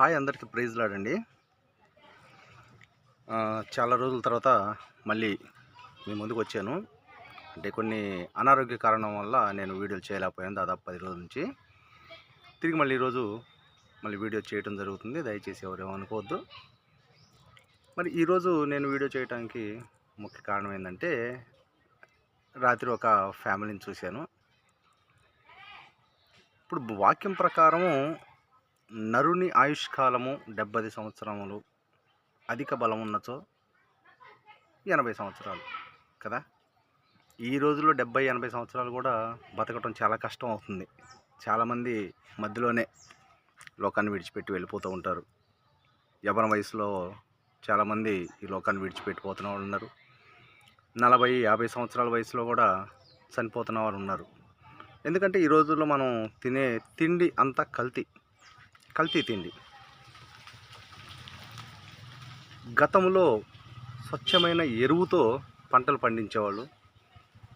Hi అందరికి praise లాడండి. చాలా రోజుల తర్వాత మళ్ళీ మీ ముందుకు వచ్చాను. అంటే కొన్ని అనారోగ్య కారణం వల్ల నేను వీడియోలు చేయలేకపోయాను దాదాపు పది రోజుల నుంచి. తిరిగి మళ్ళీ ఈరోజు మళ్ళీ వీడియో చేయడం జరుగుతుంది. దయచేసి ఎవరేమో అనుకోవద్దు మరి ఈరోజు నేను వీడియో చేయడానికి ముఖ్య కారణం ఏంటంటే రాత్రి ఒక ఫ్యామిలీని చూశాను. ఇప్పుడు వాక్యం ప్రకారము నరుని ఆయుష్కాలము డెబ్బై సంవత్సరములు అధిక బలం ఉన్నచో ఎనభై సంవత్సరాలు కదా? ఈ రోజుల్లో డెబ్బై ఎనభై సంవత్సరాలు కూడా బతకటం చాలా కష్టం అవుతుంది. చాలామంది మధ్యలోనే లోకాన్ని విడిచిపెట్టి వెళ్ళిపోతూ ఉంటారు. యవన వయసులో చాలామంది ఈ లోకాన్ని విడిచిపెట్టిపోతున్న వాళ్ళు ఉన్నారు. నలభై యాభై సంవత్సరాల వయసులో కూడా చనిపోతున్న వారు ఉన్నారు. ఎందుకంటే ఈ రోజుల్లో మనం తినే తిండి అంతా కల్తీ. కల్తీ తిండి. గతంలో స్వచ్ఛమైన ఎరువుతో పంటలు పండించేవాళ్ళు.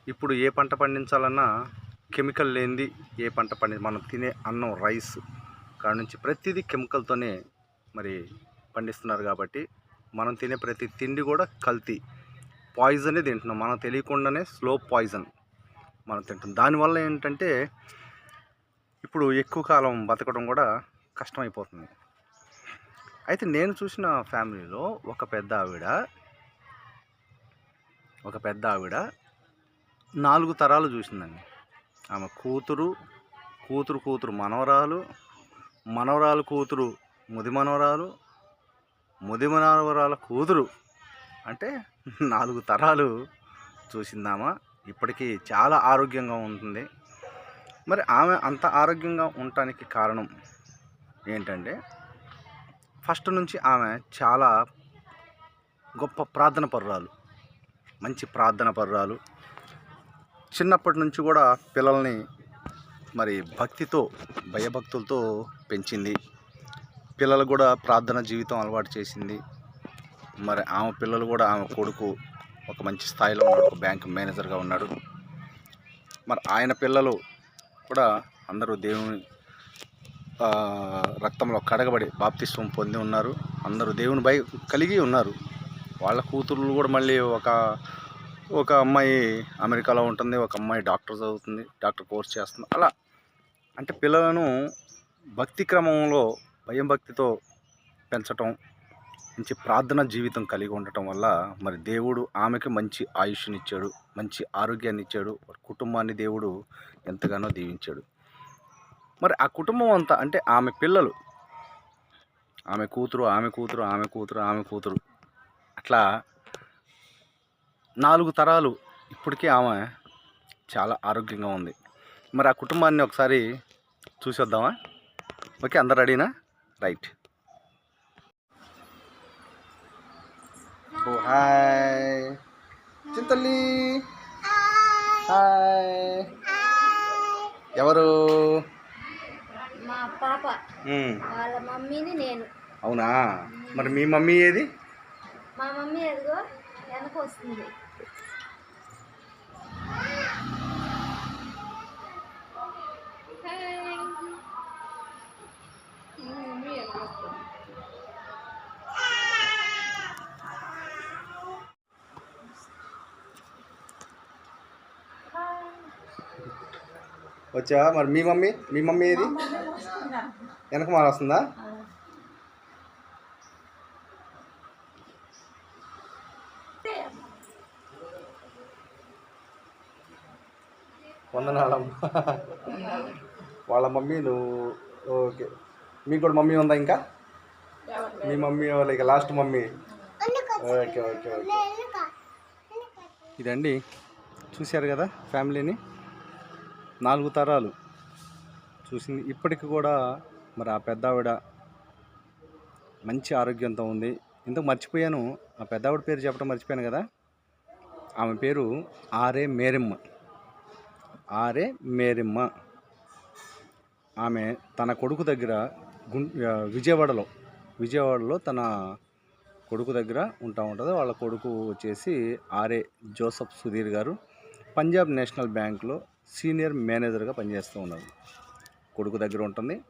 ఇప్పుడు ఏ పంట పండించాలన్నా కెమికల్ లేనిది ఏ పంట పండి మనం తినే అన్నం రైస్ కాడ నుంచి ప్రతిదీ కెమికల్తోనే మరి పండిస్తున్నారు కాబట్టి మనం తినే ప్రతి తిండి కూడా కల్తీ. పాయిజనే తింటున్నాం. మనం తెలియకుండానే స్లో పాయిజన్ మనం తింటాం దానివల్ల ఏంటంటే ఇప్పుడు ఎక్కువ కాలం బతకడం కూడా కష్టమైపోతుంది. అయితే నేను చూసిన ఫ్యామిలీలో ఒక పెద్ద ఆవిడ ఒక పెద్ద ఆవిడ నాలుగు తరాలు చూసిందండి. ఆమె కూతురు కూతురు కూతురు మనవరాలు మనవరాలు కూతురు ముది మనవరాలు ముది మనవరాల కూతురు అంటే నాలుగు తరాలు చూసిందామా. ఇప్పటికీ చాలా ఆరోగ్యంగా ఉంటుంది. మరి ఆమె అంత ఆరోగ్యంగా ఉండటానికి కారణం ఏంటంటే ఫస్ట్ నుంచి ఆమె చాలా గొప్ప ప్రార్థన పర్రాలు. మంచి ప్రార్థన పర్రాలు. చిన్నప్పటి నుంచి కూడా పిల్లల్ని మరి భక్తితో భయభక్తులతో పెంచింది. పిల్లలు కూడా ప్రార్థన జీవితం అలవాటు చేసింది. మరి ఆమె పిల్లలు కూడా ఆమె కొడుకు ఒక మంచి స్థాయిలో ఉన్నాడు ఒక బ్యాంక్ మేనేజర్గా ఉన్నాడు. మరి ఆయన పిల్లలు కూడా అందరూ దేవుని రక్తంలో కడగబడి బాప్తిస్వం పొంది ఉన్నారు. అందరూ దేవుని భయ కలిగి ఉన్నారు. వాళ్ళ కూతుర్లు కూడా మళ్ళీ ఒక ఒక అమ్మాయి అమెరికాలో ఉంటుంది ఒక అమ్మాయి డాక్టర్ చదువుతుంది డాక్టర్ కోర్స్ చేస్తుంది. అలా అంటే పిల్లలను భక్తి క్రమంలో భయం భక్తితో పెంచటం మంచి ప్రార్థన జీవితం కలిగి ఉండటం వల్ల మరి దేవుడు ఆమెకి మంచి ఆయుష్నిచ్చాడు మంచి ఆరోగ్యాన్ని ఇచ్చాడు కుటుంబాన్ని దేవుడు ఎంతగానో దీవించాడు. మరి ఆ కుటుంబం అంతా అంటే ఆమె పిల్లలు. ఆమె కూతురు ఆమె కూతురు ఆమె కూతురు ఆమె కూతురు. అట్లా నాలుగు తరాలు ఇప్పటికీ ఆమె చాలా ఆరోగ్యంగా ఉంది. మరి ఆ కుటుంబాన్ని ఒకసారి చూసొద్దామా? ఓకే అందరు రెడీనా? రైట్. హాయ్. చింతల్లి. హాయ్. ఎవరు? పాప. వాళ్ళ మమ్మీని నేను. అవునా? మరి మీ మమ్మీ ఏది? మా మమ్మీ ఎదుగో వెనక వస్తుంది. వచ్చావా? మరి మీ మమ్మీ? మీ మమ్మీ ఏది? వెనక మాల వస్తుందా? వందనాలమ్మ. వాళ్ళ మమ్మీ నువ్వు ఓకే. మీకు కూడా మమ్మీ ఉందా ఇంకా? మీ మమ్మీ వాళ్ళ ఇక last mummy. Okay okay okay. ఇదండి చూశారు కదా ఫ్యామిలీని? నాలుగు తరాలు. చూసింది ఇప్పటికి కూడా మరి ఆ పెద్ద ఆవిడ మంచి ఆరోగ్యంతో ఉంది. ఇంతకు మర్చిపోయాను ఆ పెద్ద ఆవిడ పేరు చెప్పడం మర్చిపోయాను కదా? ఆమె పేరు ఆర్ఏ మేరిమ్మ. ఆర్ఏ మేరిమ్మ. ఆమె తన కొడుకు దగ్గర గుం విజయవాడలో విజయవాడలో తన కొడుకు దగ్గర ఉంటా ఉంటుంది. వాళ్ళ కొడుకు వచ్చేసి ఆర్ఏ జోసఫ్ సుధీర్ గారు. పంజాబ్ నేషనల్ బ్యాంక్లో సీనియర్ మేనేజర్గా పనిచేస్తూ ఉన్నారు. కొడుకు దగ్గర ఉంటుంది.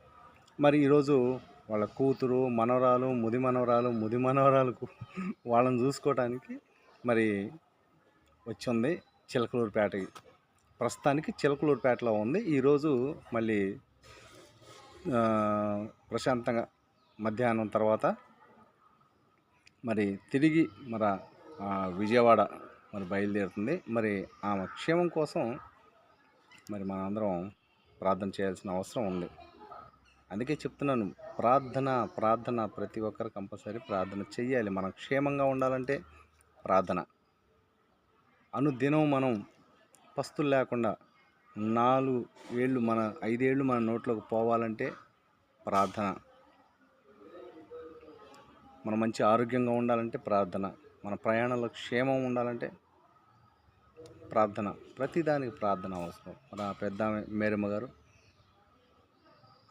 మరి ఈరోజు వాళ్ళ కూతురు మనవరాలు ముది మనవరాలు ముది మనవరాలకు వాళ్ళని చూసుకోవడానికి మరి వచ్చింది చిలకలూరుపేటకి ప్రస్తుతానికి చిలకలూరుపేటలో ఉంది. ఈరోజు మళ్ళీ ప్రశాంతంగా మధ్యాహ్నం తర్వాత మరి తిరిగి మరి విజయవాడ మరి బయలుదేరుతుంది. మరి ఆమె క్షేమం కోసం మరి మనందరం ప్రార్థన చేయాల్సిన అవసరం ఉంది. అందుకే చెప్తున్నాను ప్రార్థన ప్రార్థన ప్రతి ఒక్కరు కంపల్సరీ ప్రార్థన చెయ్యాలి. మనం క్షేమంగా ఉండాలంటే ప్రార్థన. అనుదినం మనం పస్తులు లేకుండా నాలుగు ఏళ్ళు మన ఐదేళ్ళు మన నోట్లోకి పోవాలంటే ప్రార్థన. మనం మంచి ఆరోగ్యంగా ఉండాలంటే ప్రార్థన. మన ప్రయాణంలో క్షేమం ఉండాలంటే ప్రార్థన. ప్రతిదానికి ప్రార్థన అవసరం. మన పెద్ద మేరమ్మ గారు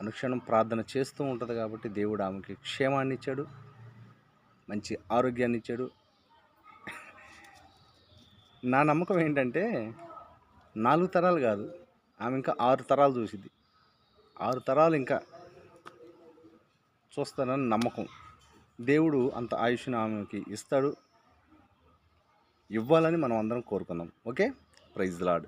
అనుక్షణం ప్రార్థన చేస్తూ ఉంటుంది కాబట్టి దేవుడు ఆమెకి క్షేమాన్ని ఇచ్చాడు మంచి ఆరోగ్యాన్ని ఇచ్చాడు. నా నమ్మకం ఏంటంటే నాలుగు తరాలు కాదు ఆమె ఇంకా ఆరు తరాలు చూసిద్ది ఆరు తరాలు ఇంకా చూస్తానని నమ్మకం. దేవుడు అంత ఆయుష్ను ఆమెకి ఇస్తాడు ఇవ్వాలని మనం అందరం కోరుకుందాం. ఓకే? Praise lord